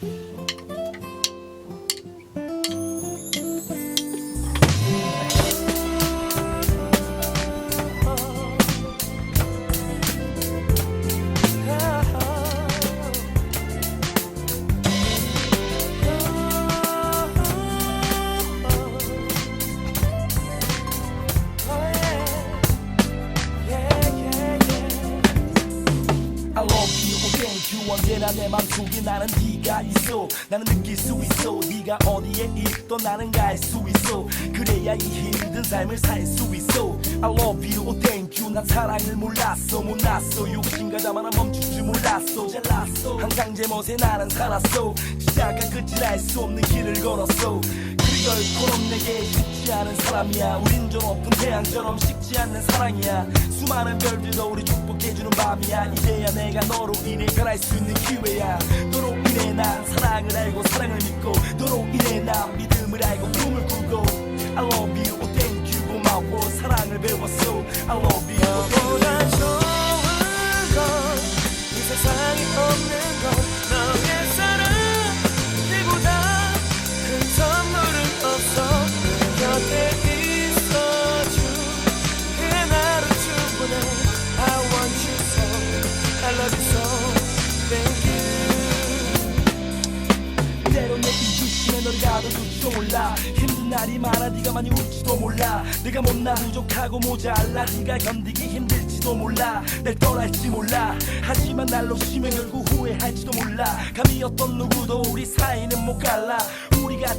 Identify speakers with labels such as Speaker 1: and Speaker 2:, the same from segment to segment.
Speaker 1: Thank you. You 언제나 내 맘속에 나는 네가 있어. 나는 느낄 수 있어. 네가 어디에 있던 나는 갈 수 있어. 그래 야 이 힘든 삶을 살 수 있어. I love you, oh thank you. 난 사랑을 몰랐어. 못났어. 욕심가다만 난 멈출 줄 몰랐어. 잘났어. 항상 제 멋에 나는 살았어. 시작과 끝을 알 수 없는 길을 걸었어. 그 결코 내게 쉽지 않은 사람이야. 우린 저 높은 태양처럼 식지 않는 사랑이야. 수많은 별들도 우리 축복해주는 밤이야. 이제야 내가 너로 인해 변할 수 있는 기회야. 너로 인해 난 사랑을 알고 사랑을 믿고 너로 인해 난 믿음을 알고 너를 가둬둘지도 몰라. 힘든 날이 많아 네가 많이 울지도 몰라. 내가 못나 부족하고 모자라. 네가 견디기 힘들지도 몰라. 날 떠날지 몰라. 하지만 날로 심해 결국 후회할지도 몰라. 감히 어떤 누구도 우리 사이는 못 갈라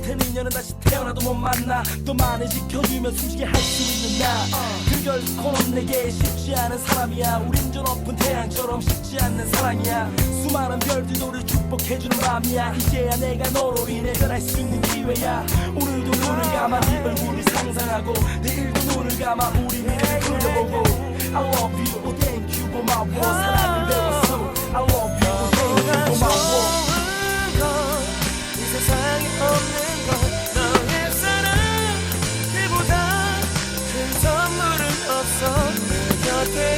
Speaker 1: 같은 인연은 다시 태어나도 못 만나. 또 많이 지켜주면 숨쉬게 할 수 있는 나 그 결코 내게 쉽지 않은 사람이야. 우린 저 높은 태양처럼 식지 않는 사랑이야. 수많은 별들도 우리 축복해주는 밤이야. 이제야 내가 너로 인해 변할 수 있는 기회야. 오늘도 눈을 감아 네 얼굴을 상상하고 내일도 눈을 감아 우리 미
Speaker 2: 선물은 없어. 내 곁에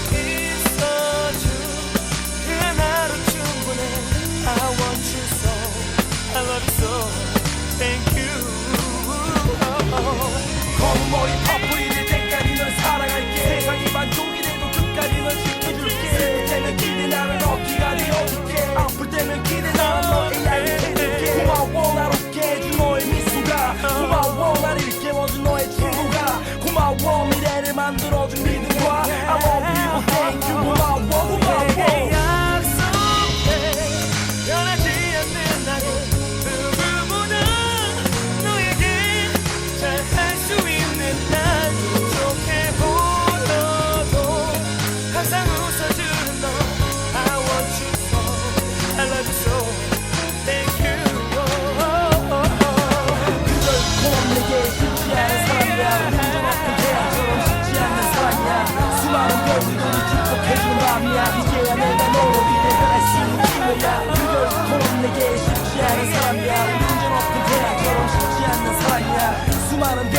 Speaker 2: 수 있는
Speaker 1: 기회야 결코 내게 쉽지 않은 사람이야. 우린 높은 태양처럼 쉽지 않는 사랑이야. 수많은